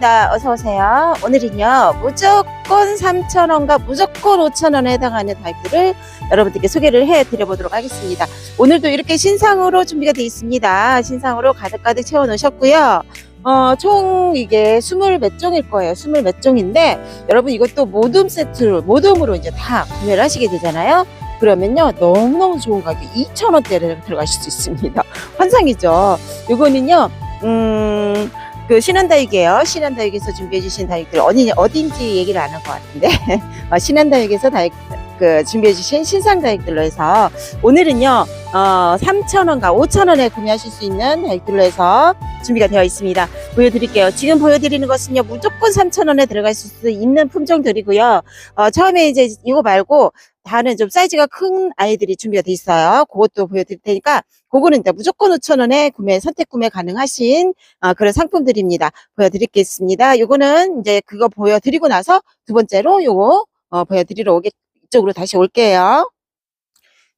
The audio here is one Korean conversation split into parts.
반갑습니다. 어서오세요. 오늘은요, 무조건 3,000원과 무조건 5,000원에 해당하는 바이크를 여러분들께 소개를 해 드려보도록 하겠습니다. 오늘도 이렇게 신상으로 준비가 되어 있습니다. 신상으로 가득가득 채워 놓으셨고요. 어, 총 이게 20몇 종일 거예요. 20몇 종인데, 여러분 이것도 모둠 세트로, 모둠으로 이제 다 구매를 하시게 되잖아요. 그러면요, 너무너무 좋은 가격, 2,000원대를 들어가실 수 있습니다. 환상이죠. 요거는요, 음, 그 신한다육이에요. 신한다육에서 준비해 주신 다육들 어디 어딘지 얘기를 안 한 것 같은데 어, 신한다육에서 다육 그 준비해 주신 신상 다육들로 해서 오늘은요 어, 3,000원과 5,000원에 구매하실 수 있는 다육들로 해서 준비가 되어 있습니다. 보여드릴게요. 지금 보여드리는 것은요 무조건 3,000원에 들어갈 수 있는 품종들이고요. 어, 처음에 이제 이거 말고 다른 좀 사이즈가 큰 아이들이 준비가 돼 있어요. 그것도 보여드릴 테니까 그거는 무조건 5,000원에 구매 선택 구매 가능하신 아, 그런 상품들입니다. 보여드리겠습니다. 요거는 이제 그거 보여드리고 나서 두 번째로 요거 어, 보여드리러 오게 이쪽으로 다시 올게요.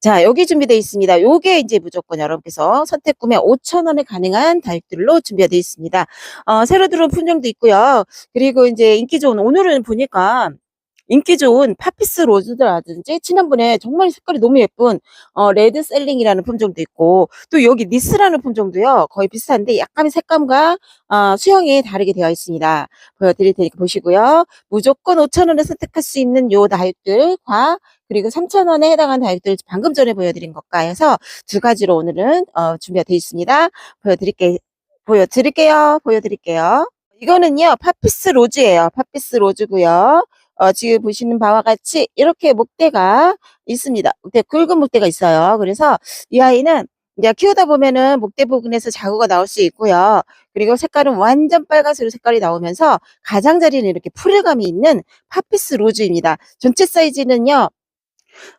자, 여기 준비되어 있습니다. 요게 이제 무조건 여러분께서 선택 구매 5,000원에 가능한 다육들로 준비가 되어 있습니다. 어, 새로 들어온 품종도 있고요. 그리고 이제 인기 좋은 오늘은 보니까 인기 좋은 파피스 로즈라든지 지난번에 정말 색깔이 너무 예쁜 어, 레드 셀링이라는 품종도 있고 또 여기 니스라는 품종도요 거의 비슷한데 약간의 색감과 어, 수영이 다르게 되어 있습니다. 보여드릴 테니까 보시고요. 무조건 5,000원에 선택할 수 있는 요 다육들과 그리고 3,000원에 해당하는 다육들 방금 전에 보여드린 것과 해서 두 가지로 오늘은 어, 준비가 되어 있습니다. 보여드릴게 보여드릴게요. 보여드릴게요. 이거는요 파피스 로즈예요. 파피스 로즈고요 어, 지금 보시는 바와 같이 이렇게 목대가 있습니다. 목대, 굵은 목대가 있어요. 그래서 이 아이는 이제 키우다 보면은 목대 부분에서 자구가 나올 수 있고요. 그리고 색깔은 완전 빨간색으로 색깔이 나오면서 가장자리는 이렇게 푸르감이 있는 파피스 로즈입니다. 전체 사이즈는요.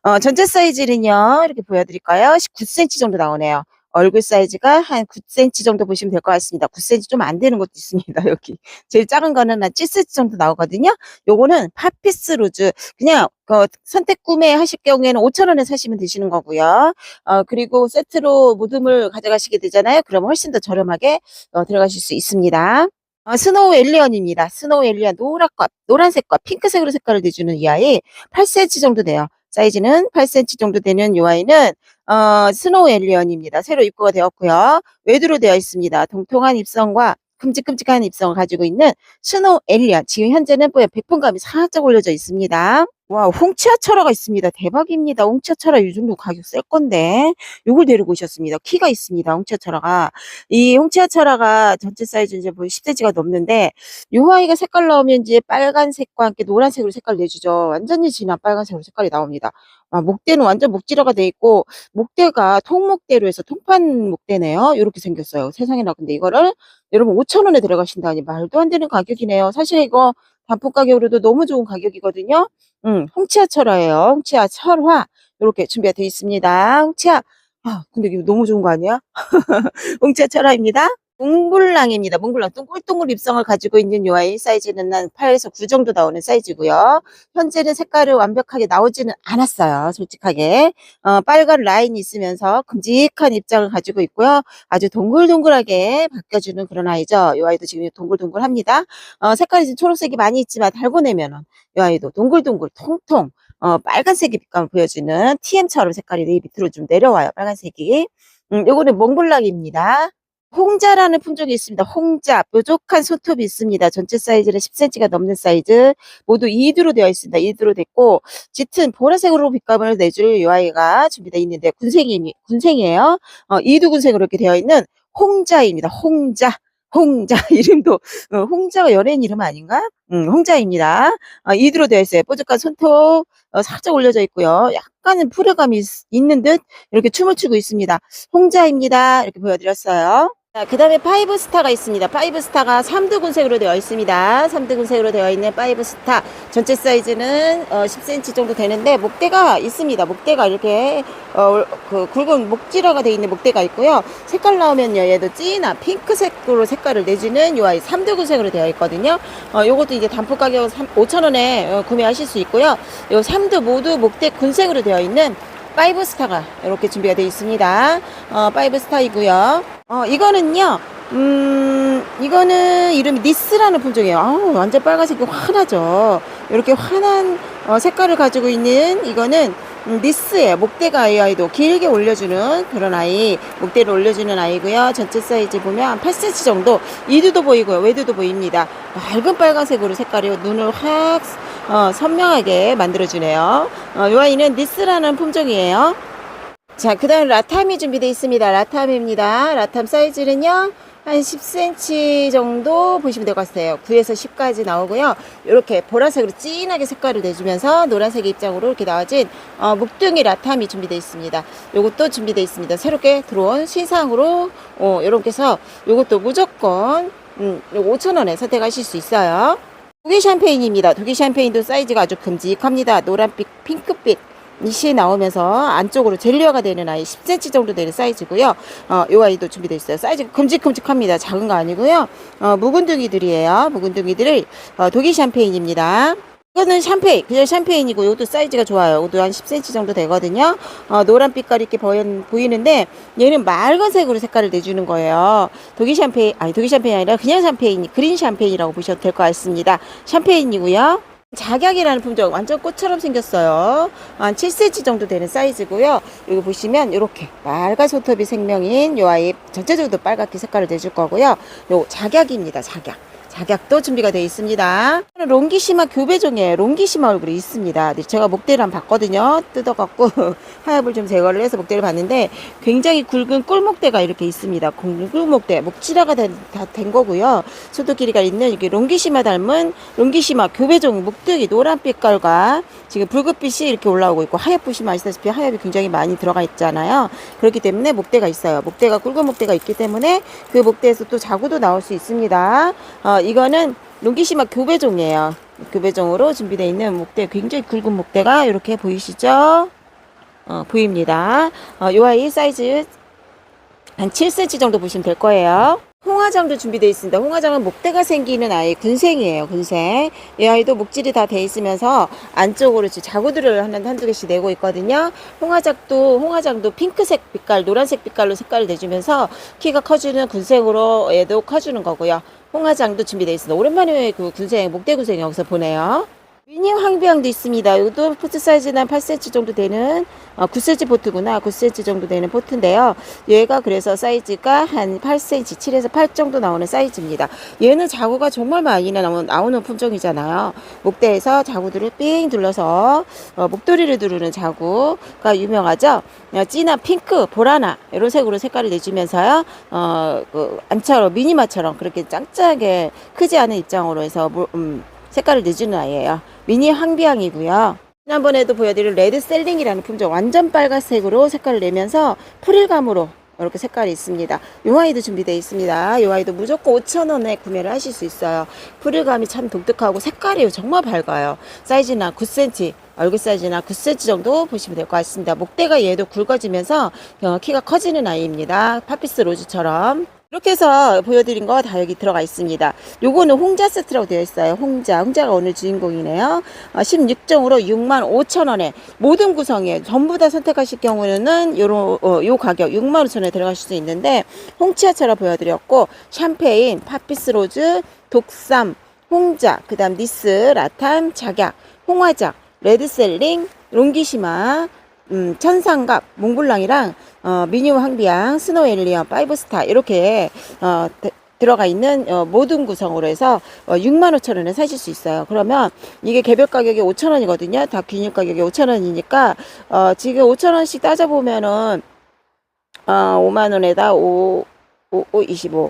어, 전체 사이즈는요. 이렇게 보여드릴까요? 19cm 정도 나오네요. 얼굴 사이즈가 한 9cm 정도 보시면 될 것 같습니다. 9cm 좀 안 되는 것도 있습니다. 여기 제일 작은 거는 한 7cm 정도 나오거든요. 요거는 파피스 로즈 그냥 그 선택 구매하실 경우에는 5,000원에 사시면 되시는 거고요. 어, 그리고 세트로 모둠을 가져가시게 되잖아요. 그럼 훨씬 더 저렴하게 어, 들어가실 수 있습니다. 어, 스노우 엘리언입니다. 스노우 엘리언 노랗과 노란색과 핑크색으로 색깔을 내주는 이 아이 8cm 정도 돼요. 사이즈는 8cm 정도 되는 이 아이는 어, 스노우 엘리언입니다. 새로 입고가 되었고요. 외두로 되어 있습니다. 동통한 입성과 큼직큼직한 입성을 가지고 있는 스노우 엘리언. 지금 현재는 뭐 백분감이 살짝 올려져 있습니다. 와, 홍치아 철화가 있습니다. 대박입니다. 홍치아 철화 이 정도 가격 셀 건데 요걸 데리고 오셨습니다. 키가 있습니다. 홍치아 철화가. 이 홍치아 철화가 전체 사이즈 이제 뭐 10cm가 넘는데 요 아이가 색깔 나오면 이제 빨간색과 함께 노란색으로 색깔 내주죠. 완전히 진한 빨간색으로 색깔이 나옵니다. 아, 목대는 완전 목질화가 돼 있고 목대가 통목대로 해서 통판 목대네요. 이렇게 생겼어요. 세상에나 근데 이거를 여러분 5,000원에 들어가신다니 말도 안 되는 가격이네요. 사실 이거 단품 가격으로도 너무 좋은 가격이거든요. 음, 홍치아 철화예요. 홍치아 철화 이렇게 준비가 되어 있습니다. 홍치아 아, 근데 이거 너무 좋은 거 아니야? 홍치아 철화입니다. 몽블랑입니다. 몽블랑 동글동글 입성을 가지고 있는 요 아이 사이즈는 한 8에서 9 정도 나오는 사이즈고요. 현재는 색깔을 완벽하게 나오지는 않았어요. 솔직하게. 어, 빨간 라인이 있으면서 큼직한 입장을 가지고 있고요. 아주 동글동글하게 바뀌어주는 그런 아이죠. 요 아이도 지금 동글동글합니다. 어, 색깔이 지금 초록색이 많이 있지만 달고 내면은 요 아이도 동글동글 통통 어, 빨간색의 빛감을 보여주는 TM처럼 색깔이 내 밑으로 좀 내려와요. 빨간색이. 음, 요거는 몽블랑입니다. 홍자라는 품종이 있습니다. 홍자, 뾰족한 손톱이 있습니다. 전체 사이즈는 10cm가 넘는 사이즈. 모두 2두로 되어 있습니다. 2두로 됐고, 짙은 보라색으로 빛감을 내줄 이 아이가 준비되어 있는데, 군생이, 군생이에요. 어, 2두 군생으로 이렇게 되어 있는 홍자입니다. 홍자. 홍자 이름도 어, 홍자가 연예인 이름 아닌가? 음, 홍자입니다. 어, 2두로 되어 있어요. 뾰족한 손톱 어, 살짝 올려져 있고요. 약간은 푸르감이 있- 있는 듯 이렇게 춤을 추고 있습니다. 홍자입니다. 이렇게 보여드렸어요. 자, 그 다음에 파이브 스타가 있습니다. 파이브 스타가 3두 군색으로 되어 있습니다. 3두 군색으로 되어 있는 파이브 스타. 전체 사이즈는 어, 10cm 정도 되는데, 목대가 있습니다. 목대가 이렇게, 어, 그 굵은 목질화가 되어 있는 목대가 있고요. 색깔 나오면요, 얘도 진한 핑크색으로 색깔을 내주는 요 아이 3두 군색으로 되어 있거든요. 어, 요것도 이제 단품 가격 5,000원에 어, 구매하실 수 있고요. 요 3두 모두 목대 군색으로 되어 있는 파이브 스타가 이렇게 준비가 되어 있습니다. 어, 파이브 스타이고요. 어, 이거는요. 음, 음, 이거는 이름이 니스라는 품종이에요. 아우, 완전 빨간색이 환하죠. 이렇게 환한 어, 색깔을 가지고 있는 이거는 음, 니스예요. 목대가 아이도 길게 올려주는 그런 아이, 목대를 올려주는 아이고요. 전체 사이즈 보면 한 8cm 정도, 이두도 보이고요. 외두도 보입니다. 맑은 빨간색으로 색깔이 눈을 확 어, 선명하게 만들어주네요. 어, 이 아이는 니스라는 품종이에요. 자, 그 다음 라탐이 준비되어 있습니다. 라탐입니다. 라탐 사이즈는요, 한 10cm 정도 보시면 될 것 같아요. 9에서 10까지 나오고요. 이렇게 보라색으로 진하게 색깔을 내주면서 노란색의 입장으로 이렇게 나와진 어, 묵둥이 라탐이 준비되어 있습니다. 요것도 준비되어 있습니다. 새롭게 들어온 신상으로 어, 해서 요것도 무조건 음, 요거 5,000원에 선택하실 수 있어요. 독일 샴페인입니다. 독일 샴페인도 사이즈가 아주 큼직합니다. 노란빛, 핑크빛. 이시 나오면서 안쪽으로 젤리화가 되는 아이 10cm 정도 되는 사이즈고요. 어, 이 아이도 준비되어 있어요. 사이즈가 큼직큼직합니다. 작은 거 아니고요. 어, 묵은둥이들이에요. 묵은둥이들을 어, 독일 샴페인입니다. 이거는 샴페인, 그냥 샴페인이고 이것도 사이즈가 좋아요. 이것도 한 10cm 정도 되거든요. 어, 노란 빛깔이 이렇게 보이, 보이는데 얘는 맑은색으로 색깔을 내주는 거예요. 독일 샴페인, 아니 독일 샴페인이 아니라 그냥 샴페인, 그린 샴페인이라고 보셔도 될 것 같습니다. 샴페인이고요. 작약이라는 품종 완전 꽃처럼 생겼어요. 한 7cm 정도 되는 사이즈고요. 여기 보시면 이렇게 빨간 손톱이 생명인 요 아이 전체적으로 빨갛게 색깔을 내줄 거고요. 요 작약입니다. 작약. 작약도 준비가 되어 있습니다. 롱기시마 교배종이에요. 롱기시마 얼굴이 있습니다. 제가 목대를 한번 봤거든요. 뜯어갖고 하엽을 좀 제거를 해서 목대를 봤는데 굉장히 굵은 꿀목대가 이렇게 있습니다. 꿀목대, 목치라가 다된 거고요. 소도 길이가 있는 이게 롱기시마 닮은 롱기시마 교배종 목대기 노란 빛깔과 지금 붉은빛이 이렇게 올라오고 있고 하엽 보시면 아시다시피 하엽이 굉장히 많이 들어가 있잖아요. 그렇기 때문에 목대가 있어요. 목대가 굵은 목대가 있기 때문에 그 목대에서 또 자구도 나올 수 있습니다. 어, 이거는 롱기시마 교배종이에요. 교배종으로 준비되어 있는 목대, 굉장히 굵은 목대가 이렇게 보이시죠? 어, 보입니다. 어, 요 아이 사이즈 한 7cm 정도 보시면 될 거예요. 홍화장도 준비되어 있습니다. 홍화장은 목대가 생기는 아이 군생이에요. 군생. 이 아이도 목질이 다 돼 있으면서 안쪽으로 자구들을 한, 한두 개씩 내고 있거든요. 홍화장도 홍화장도 핑크색 빛깔, 노란색 빛깔로 색깔을 내주면서 키가 커지는 군생으로 얘도 커주는 거고요. 홍화장도 준비되어 있습니다. 오랜만에 그 군생, 목대 군생 여기서 보네요. 미니 황비양도 있습니다. 이것도 포트 사이즈는 한 8cm 정도 되는 어, 9cm 포트구나. 9cm 정도 되는 포트인데요. 얘가 그래서 사이즈가 한 8cm, 7에서 8 정도 나오는 사이즈입니다. 얘는 자구가 정말 많이 나오는, 나오는 품종이잖아요. 목대에서 자구들을 삥 둘러서 어, 목도리를 두르는 자구가 유명하죠. 어, 진한 핑크, 보라나 이런 색으로 색깔을 내주면서요. 어, 그 안처럼 미니마처럼 그렇게 짱짱하게 크지 않은 입장으로 해서 물- 음, 색깔을 내주는 아이예요. 미니 황비향이고요. 지난번에도 보여드린 레드 셀링이라는 품종 완전 빨간색으로 색깔을 내면서 프릴감으로 이렇게 색깔이 있습니다. 요 아이도 준비되어 있습니다. 요 아이도 무조건 5,000원에 구매를 하실 수 있어요. 프릴감이 참 독특하고 색깔이 정말 밝아요. 사이즈나 9cm, 얼굴 사이즈나 9cm 정도 보시면 될 것 같습니다. 목대가 얘도 굵어지면서 어, 키가 커지는 아이입니다. 파피스 로즈처럼. 이렇게 해서 보여드린 거 다 여기 들어가 있습니다. 요거는 홍자 세트라고 되어 있어요. 홍자. 홍자가 오늘 주인공이네요. 어, 16종으로 6만 5천 원에 모든 구성에 전부 다 선택하실 경우에는 요런, 어, 요 가격 6만 5천 원에 들어가실 수 있는데 홍치아처럼 보여드렸고 샴페인, 파피스 로즈, 독삼, 홍자, 그 다음 니스, 라탄, 작약, 홍화작, 레드셀링, 롱기시마, 음, 천상갑, 몽블랑이랑 어, 미니오 황비양, 스노우 엘리언, 파이브스타 이렇게 어, 드- 들어가 있는 어, 모든 구성으로 해서 어, 6만 5천 원에 사실 수 있어요. 그러면 이게 개별 가격이 5천 원이거든요. 다 균일 가격이 5천 원이니까 어, 지금 5천 원씩 따져 보면은 어, 5만 원에다 5, 5, 5 25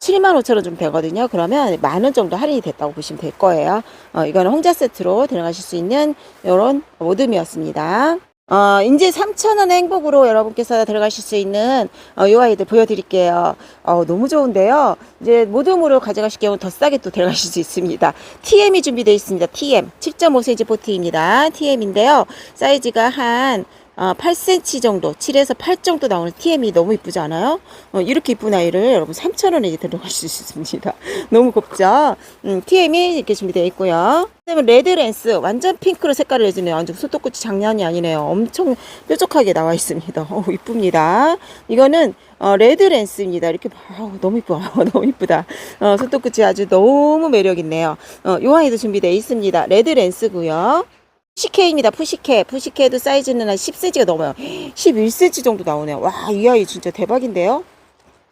7만 5천 원좀 되거든요. 그러면 만 원 정도 할인이 됐다고 보시면 될 거예요. 어, 이거는 홍자 세트로 들어가실 수 있는 이런 모듬이었습니다. 어, 이제 3,000원의 행복으로 여러분께서 들어가실 수 있는, 어, 이 아이들 보여드릴게요. 어, 너무 좋은데요. 이제 모듬으로 가져가실 경우 더 싸게 또 들어가실 수 있습니다. TM이 준비되어 있습니다. TM. 7.5cm 포트입니다. TM인데요. 사이즈가 한, 아, 8cm 정도, 7에서 8 정도 나오는 TM이 너무 이쁘지 않아요? 어, 이렇게 이쁜 아이를 여러분 3,000원에 들어가실 수 있습니다. 너무 곱죠? 음, TM이 이렇게 준비되어 있고요. 그다음에 레드 랜스, 완전 핑크로 색깔을 내주네요. 완전 손톱끝이 장난이 아니네요. 엄청 뾰족하게 나와 있습니다. 어, 이쁩니다. 이거는 어, 레드 랜스입니다. 이렇게 봐. 아우, 너무 이뻐. 너무 이쁘다. 어, 손톱끝이 아주 너무 매력 있네요. 어, 요 아이도 준비되어 있습니다. 레드 랜스고요. 푸시케입니다. 푸시케. 푸시케도 사이즈는 한 10cm가 넘어요. 11cm 정도 나오네요. 와, 이 아이 진짜 대박인데요?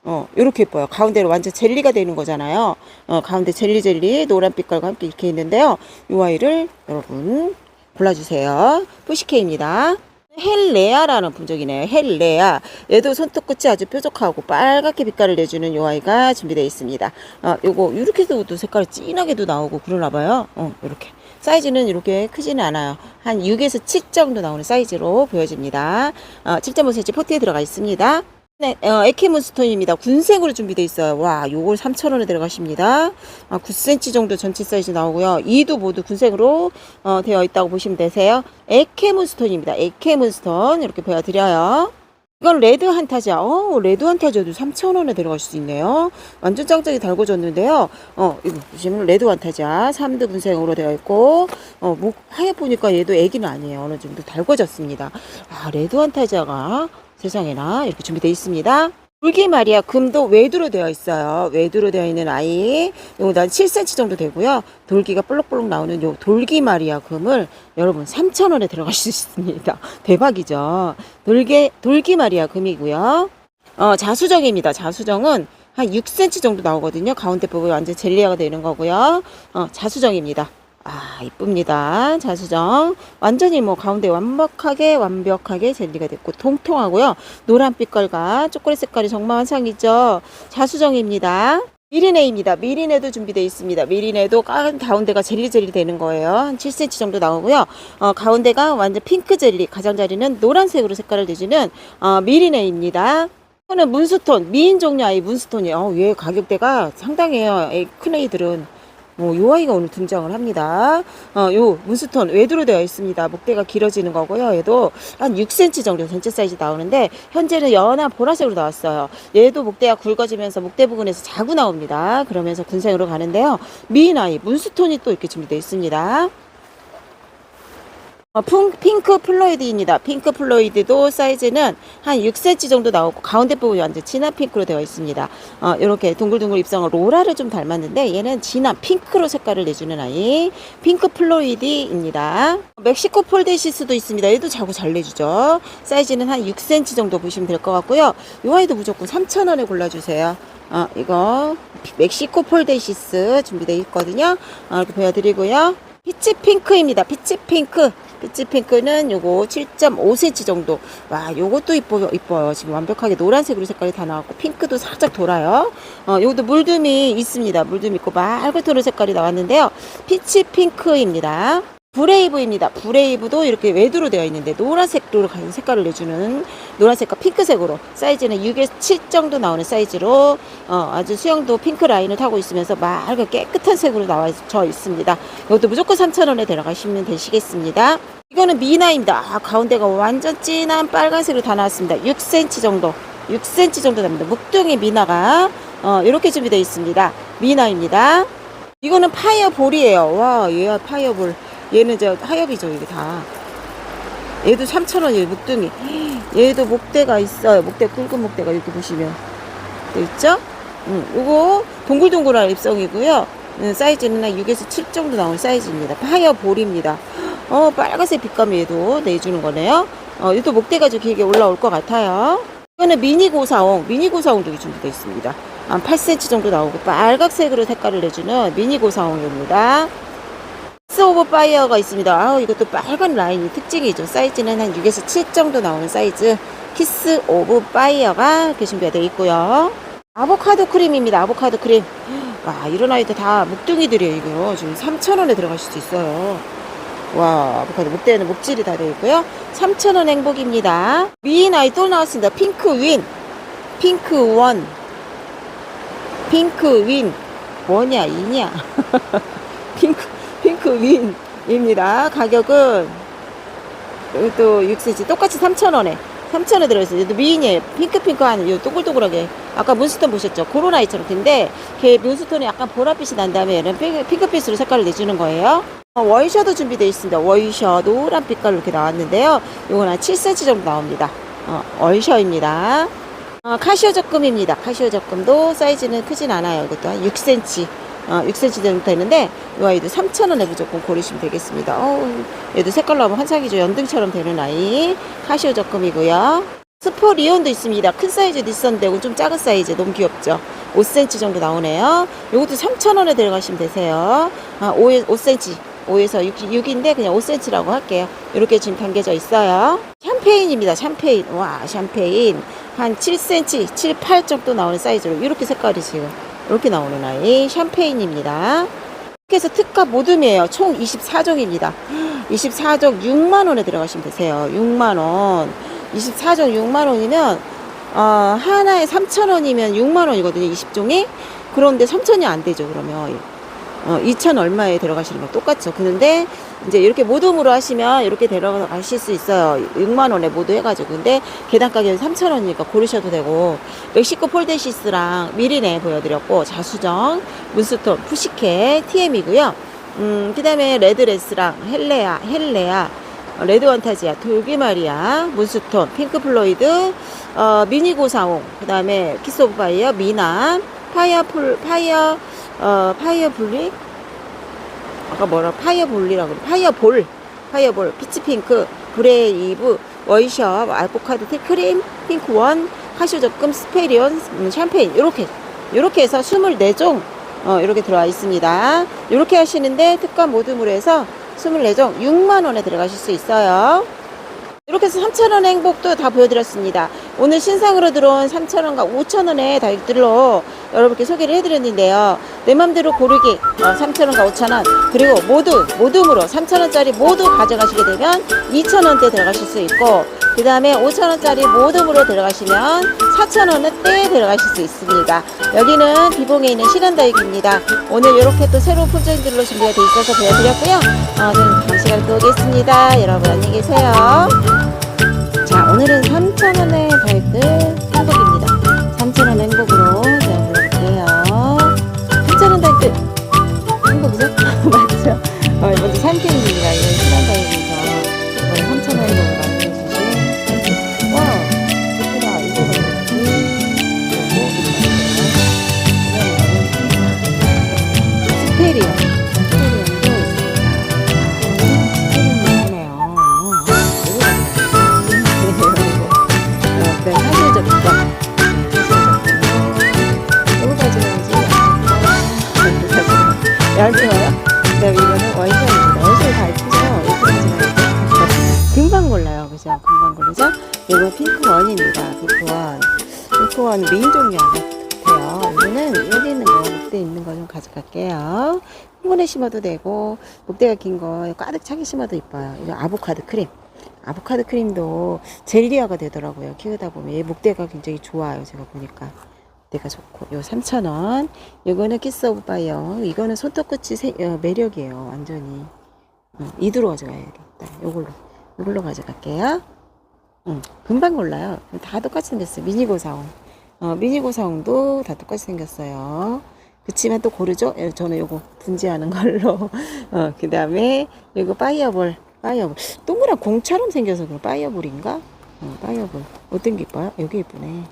어, 요렇게 예뻐요. 가운데로 완전 젤리가 되는 거잖아요. 어, 가운데 젤리 젤리 노란 빛깔과 함께 이렇게 있는데요. 이 아이를 여러분 골라주세요. 푸시케입니다. 헬레아라는 품종이네요. 헬레아. 얘도 손톱끝이 아주 뾰족하고 빨갛게 빛깔을 내주는 요 아이가 준비되어 있습니다. 어, 요거 이렇게도 또 색깔이 진하게도 나오고 그러나 봐요. 어, 요렇게. 사이즈는 이렇게 크지는 않아요. 한 6에서 7 정도 나오는 사이즈로 보여집니다. 어, 7.5cm 포트에 들어가 있습니다. 네, 어, 에케문스톤입니다. 군색으로 준비되어 있어요. 와, 요걸 3,000원에 들어가십니다. 아, 9cm 정도 전체 사이즈 나오고요. 이도 모두 군색으로 어, 되어 있다고 보시면 되세요. 에케문스톤입니다. 에케문스톤 이렇게 보여드려요. 이건 레드 한타지아. 어, 레드 한타지아도 3,000원에 들어갈 수 있네요. 완전 짱짱이 달궈졌는데요. 어, 이거 보시면 레드 한타지아 3드 분색으로 되어 있고, 어, 목 하얘 보니까 얘도 애기는 아니에요. 어느 정도 달궈졌습니다. 아, 레드 한타지아가 세상에나 이렇게 준비되어 있습니다. 돌기 마리아 금도 외두로 되어 있어요. 외두로 되어 있는 아이. 요거 한 7cm 정도 되고요. 돌기가 볼록볼록 나오는 요 돌기 마리아 금을 여러분 3,000원에 들어가실 수 있습니다. 대박이죠. 돌기, 돌기 마리아 금이고요. 어, 자수정입니다. 자수정은 한 6cm 정도 나오거든요. 가운데 부분이 완전 젤리아가 되는 거고요. 어, 자수정입니다. 아, 이쁩니다. 자수정. 완전히 뭐 가운데 완벽하게, 완벽하게 젤리가 됐고, 통통하고요. 노란 빛깔과 초콜릿 색깔이 정말 환상이죠. 자수정입니다. 미리네입니다. 미리네도 준비되어 있습니다. 미리네도 가- 가운데가 젤리 젤리 되는 거예요. 한 7cm 정도 나오고요. 어, 가운데가 완전 핑크 젤리, 가장자리는 노란색으로 색깔을 내주는 어, 미리네입니다. 이거는 문스톤, 미인 종류 아이 문스톤이에요. 어, 얘 가격대가 상당해요. 이큰 애들은. 뭐, 요 아이가 오늘 등장을 합니다. 어, 요 문스톤 외두로 되어 있습니다. 목대가 길어지는 거고요. 얘도 한 6cm 정도 전체 사이즈 나오는데, 현재는 연한 보라색으로 나왔어요. 얘도 목대가 굵어지면서 목대 부분에서 자구 나옵니다. 그러면서 군생으로 가는데요. 미인 아이, 문스톤이 또 이렇게 준비되어 있습니다. 어, 핑, 핑크 플로이드입니다. 핑크 플로이드도 사이즈는 한 6cm 정도 나오고 가운데 부분이 완전 진한 핑크로 되어 있습니다. 어, 이렇게 둥글둥글 입성을 로라를 좀 닮았는데 얘는 진한 핑크로 색깔을 내주는 아이 핑크 플로이드입니다. 멕시코 폴데시스도 있습니다. 얘도 자구 잘 내주죠. 사이즈는 한 6cm 정도 보시면 될 것 같고요. 이 아이도 무조건 3,000원에 골라주세요. 어, 이거 멕시코 폴데시스 준비되어 있거든요. 어, 이렇게 보여드리고요. 피치 핑크입니다. 피치 핑크. 피치 핑크는 요거 7.5cm 정도. 와, 요것도 이뻐요. 이뻐요. 지금 완벽하게 노란색으로 색깔이 다 나왔고 핑크도 살짝 돌아요. 어, 요것도 물듬이 있습니다. 물듬이 있고 맑은 색깔이 나왔는데요. 피치 핑크입니다. 브레이브입니다. 브레이브도 이렇게 외두로 되어 있는데 노란색으로 색깔을 내주는 노란색과 핑크색으로 사이즈는 6에서 7 정도 나오는 사이즈로 어, 아주 수영도 핑크 라인을 타고 있으면서 맑은 깨끗한 색으로 나와져 있습니다. 이것도 무조건 3,000원에 들어가시면 되시겠습니다. 이거는 미나입니다. 아, 가운데가 완전 진한 빨간색으로 다 나왔습니다. 6cm 정도, 6cm 정도 됩니다. 묵둥이 미나가 어, 이렇게 준비되어 있습니다. 미나입니다. 이거는 파이어볼이에요. 와, 얘야 파이어볼. 얘는 저 하엽이죠, 이게 다. 얘도 3,000원이에요, 묵둥이. 얘도 목대가 있어요. 목대, 굵은 목대가 이렇게 보시면. 돼 있죠? 음, 요거 동글동글한 입성이고요. 음, 사이즈는 한 6에서 7 정도 나오는 사이즈입니다. 파이어볼입니다. 어, 빨간색 빛감이 얘도 내주는 거네요. 어, 얘도 목대가 좀 길게 올라올 것 같아요. 이거는 미니 고사홍, 미니 고사홍도 준비되어 있습니다. 한 8cm 정도 나오고 빨각색으로 색깔을 내주는 미니 고사홍입니다. 키스 오브 파이어가 있습니다. 아우, 이것도 빨간 라인이 특징이죠. 사이즈는 한 6에서 7 정도 나오는 사이즈. 키스 오브 파이어가 이렇게 준비가 되어 있고요. 아보카도 크림입니다. 아보카도 크림. 와, 이런 아이들 다 묵둥이들이에요, 이거. 지금 3,000원에 들어가실 수 있어요. 와, 아보카도 목대에는 목질이 다 되어 있고요. 3,000원 행복입니다. 미인 아이 또 나왔습니다. 핑크 윈. 핑크 원. 핑크 윈. 뭐냐, 이냐. 핑크, 핑크 윈입니다. 가격은 또 6cm 똑같이 3,000원에 3,000원에 들어있어요. 미인이에요. 핑크핑크한 요 동글동글하게 아까 문스톤 보셨죠? 코로나이처럼 근데 걔 문스톤이 약간 보랏빛이 난 다음에 얘는 핑- 핑크빛으로 색깔을 내주는 거예요. 어, 원셔도 준비되어 있습니다. 원셔 노란 빛깔로 이렇게 나왔는데요. 요건 한 7cm 정도 나옵니다. 어, 원셔입니다. 어, 카시오 적금입니다. 카시오 적금도 사이즈는 크진 않아요. 이것도 한 6cm, 어, 6cm 정도 되는데 이 아이도 3,000원에 무조건 고르시면 되겠습니다. 어우, 얘도 색깔로 하면 환상이죠. 연등처럼 되는 아이 카시오 적금이고요. 스포 리온도 있습니다. 큰 사이즈도 있었는데 좀 작은 사이즈 너무 귀엽죠. 5cm 정도 나오네요. 이것도 3,000원에 들어가시면 되세요. 아, 5, 5cm. 5에서 6, 6인데 그냥 5cm라고 할게요. 이렇게 지금 담겨져 있어요. 샴페인입니다. 샴페인. 와, 샴페인. 한 7cm, 7, 8 정도 나오는 사이즈로 이렇게 색깔이 지금 이렇게 나오는 아이 샴페인입니다. 해서 특가 모듬이에요. 총 24종입니다. 24종 6만 원에 들어가시면 되세요. 6만 원. 24종 6만 원이면 어, 하나에 3천 원이면 6만 원이거든요. 20종이. 그런데 3천이 안 되죠. 그러면 어, 2천 얼마에 들어가시는 거 똑같죠. 그런데 이제 이렇게 모둠으로 하시면 이렇게 데려가실 수 있어요. 6만 원에 모두 해가지고. 근데 계단 가격은 3천 원이니까 고르셔도 되고 멕시코 폴데시스랑 미리네 보여드렸고 자수정, 문스톤, 푸시케, TM이고요. 음, 그 다음에 레드레스랑 헬레아, 헬레아, 어, 레드 원타지아, 돌기마리아, 문스톤, 핑크 플로이드, 어, 미니고사옹, 그 다음에 키스 오브 파이어, 미남, 파이어 풀, 파이어, 어, 파이어 블리? 아까 뭐라, 파이어 볼리라고 그래. 파이어 볼, 파이어 볼, 피치핑크, 브레 이브, 워이셔, 알코카드 티크림, 핑크 원, 카시오 적금, 스페리온, 음, 샴페인, 요렇게, 요렇게 해서 24종, 어, 이렇게 들어와 있습니다. 이렇게 하시는데 특가 모듬으로 해서 24종 6만원에 들어가실 수 있어요. 이렇게 해서 3,000원의 행복도 다 보여드렸습니다. 오늘 신상으로 들어온 3,000원과 5,000원의 다육들로 여러분께 소개를 해드렸는데요. 내 맘대로 고르기 어, 3,000원과 5,000원 그리고 모두 모둠으로 3,000원짜리 모두 가져가시게 되면 2,000원대 들어가실 수 있고 그 다음에 5,000원짜리 모둠으로 들어가시면 4,000원은 떼 들어가실 수 있습니다. 여기는 비봉에 있는 실현다육입니다. 오늘 이렇게 또 새로운 품종들로 준비가 돼 있어서 보여드렸고요. 어, 다음 시간에 또 오겠습니다. 여러분 안녕히 계세요. 자, 오늘은 3,000원의 다육 핑크원 메인 종류 같아요. 이거는 여기 있는 거, 목대 있는 거 좀 가져갈게요. 한 번에 심어도 되고, 목대가 긴 거 가득 차게 심어도 이뻐요. 이거 아보카도 크림. 아보카도 크림도 젤리화가 되더라고요. 키우다 보면 얘 목대가 굉장히 좋아요. 제가 보니까. 목대가 좋고. 요 3,000원. 이거는 키스 오브 파이어. 이거는 손톱 끝이 세- 어, 매력이에요. 완전히. 어, 이두로 가져가야겠다. 요걸로. 이걸로 가져갈게요. 응, 금방 골라요. 다 똑같이 생겼어요. 미니고사옹. 어, 미니고사옹도 다 똑같이 생겼어요. 그치만 또 고르죠? 예, 저는 요거 분지하는 걸로. 어, 그 다음에 요거 파이어볼. 파이어볼. 동그란 공처럼 생겨서 그런 파이어볼인가? 어, 파이어볼. 어떤 게 이뻐요? 여기 이쁘네.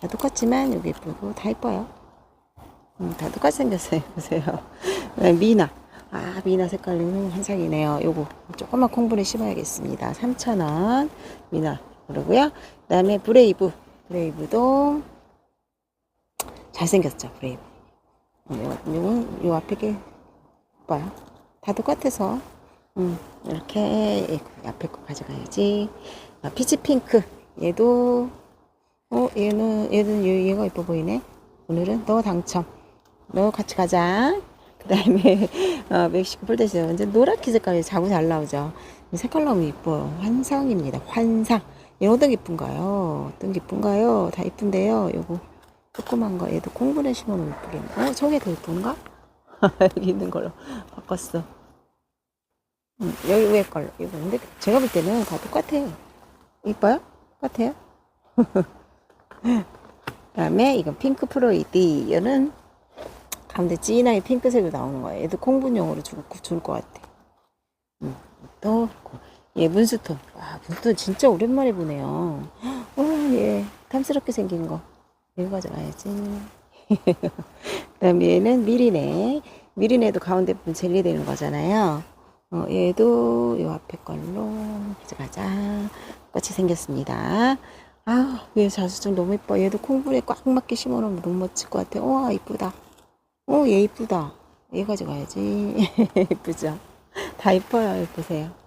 다 똑같지만 여기 이쁘고 다 이뻐요. 음, 다 똑같이 생겼어요. 보세요. 그다음에 미나. 아, 미나 색깔은 환상이네요. 요거 조금만 콩분에 심어야겠습니다. 3,000원. 미나. 그러고요. 그 다음에 브레이브. 브레이브도 잘생겼죠, 브레이브. 음, 요, 요건 요 앞에 게 봐요. 다 똑같아서. 음, 이렇게 이 앞에 거 가져가야지. 아, 피치 핑크. 얘도 어, 얘는 얘는 얘, 얘가 이뻐 보이네. 오늘은 너 당첨. 너 같이 가자. 그 다음에, 어, 멕시코 폴데스 완전 노랗게 색깔이 자꾸 잘 나오죠. 이 색깔 너무 이뻐요. 환상입니다. 환상. 게 이쁜가요? 게 이쁜가요? 다 이쁜데요. 요거 조그만 거. 얘도 콩분에 심으면 이쁘겠네. 어, 저게 더 이쁜가? 여기 있는 걸로 바꿨어. 음, 여기 위에 걸로. 이거 근데 제가 볼 때는 다 똑같아요. 이뻐요? 똑같아요? 그다음에 이건 핑크 프로이드. 이거는 가운데 진하게 핑크색으로 나오는 거예요. 얘도 콩분용으로 줄, 줄것 같아. 음, 또 얘 문스톤. 와, 문스톤 진짜 오랜만에 보네요. 와, 얘 탐스럽게 생긴 거. 이거 가져가야지. 그 다음에 얘는 미리네. 미리네도 가운데 부분 젤리 되는 거잖아요. 어, 얘도 요 앞에 걸로 가져가자. 똑같이 생겼습니다. 아, 얘 자수정 너무 예뻐. 얘도 콩불에 꽉 맞게 심어놓으면 너무 멋질 것 같아. 우와, 이쁘다. 오, 얘 이쁘다. 얘 가져가야지. 이쁘죠? 다 이뻐요. 예쁘세요.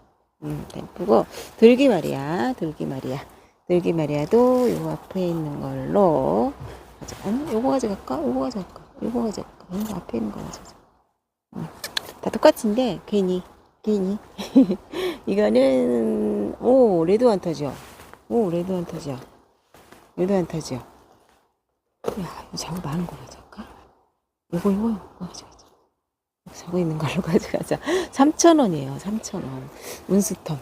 이쁘고. 들기 말이야. 들기 말이야. 들기 말이야도 요 앞에 있는 걸로 가져가. 음, 요거 가져갈까? 요거 가져갈까? 요거 가져갈까? 음, 앞에 있는 거 가져가자. 음, 다 똑같은데, 괜히, 괜히. 이거는, 오, 레드 원터죠? 오, 레드 원터죠? 레드 원터죠? 야, 이거 작업 많은 거 가져갈까? 이거, 이거, 이거 가져가자. 자고 있는 걸로 가져가자. 3,000원이에요, 3,000원. 문스톤.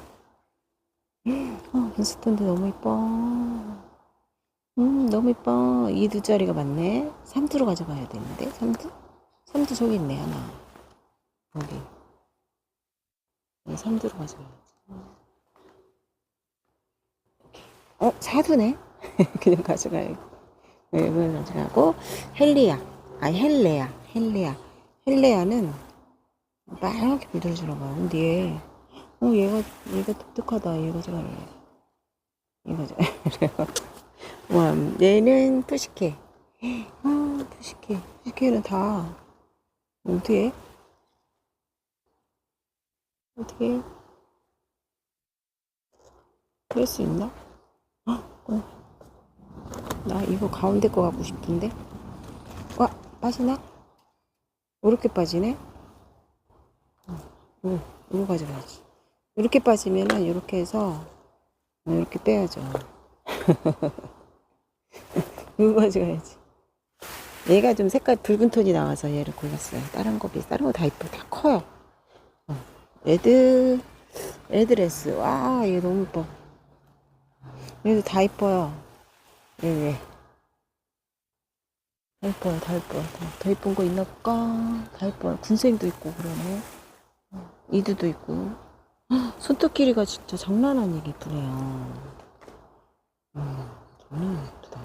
어, 문스톤도 너무 이뻐. 음, 너무 이뻐. 이 두 자리가 맞네. 3두로 가져가야 되는데, 3두? 3두 저기 있네, 하나. 여기. 네, 3두로 가져가야지. 어, 4두네? 그냥 가져가야지. 네, 이걸 가져가고, 헬리아. 아, 헬레아. 헬레아. 헬레아는 빨갛게 물들어주나 봐. 근데 얘, 어, 얘가, 얘가 독특하다. 얘 가져갈래. 얘 가져갈래. 와, 얘는 푸시케. 아, 푸시케. 푸시케는 다, 어떻게 해? 어떻게 해? 그럴 수 있나? 어, 어. 나 이거 가운데 거 갖고 싶은데? 와, 빠지나? 이렇게 빠지네? 어, 이거 가져가야지. 이렇게 빠지면은 이렇게 해서 이렇게 빼야죠. 이거 가져가야지. 얘가 좀 색깔 붉은 톤이 나와서 얘를 골랐어요. 다른 거 비슷, 다른 거 다 이뻐, 다 커요. 어. 레드, 레드레스. 와, 얘 너무 이뻐. 얘도 다 이뻐요. 얘, 얘. 다 이뻐요, 다 이뻐요. 더, 더 이쁜 거 있나 볼까? 다 이뻐요. 군생도 있고, 그러네. 어, 이두도 있고. 헉, 손톱 길이가 진짜 장난 아니게 이쁘네요. 음, 장난 이쁘다.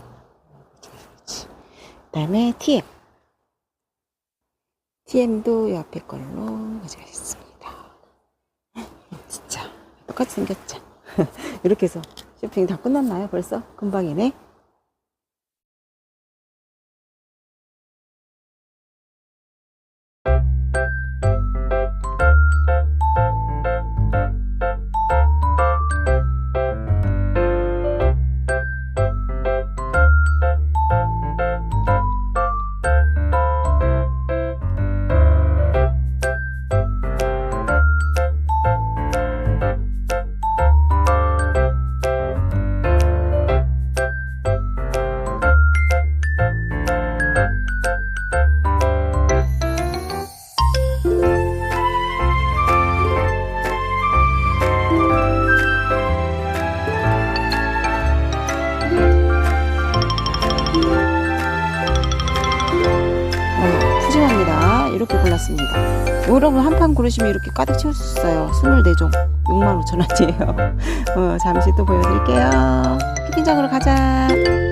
그렇지. 그 다음에 TM. TM도 이 앞에 걸로 가져가겠습니다. 진짜 똑같이 생겼죠? 이렇게 해서 쇼핑이 다 끝났나요 벌써? 금방이네. 고르시면 이렇게 가득 채울 수 있어요. 24종 65,000원이에요. 어, 잠시 또 보여드릴게요. 피팅장으로 가자.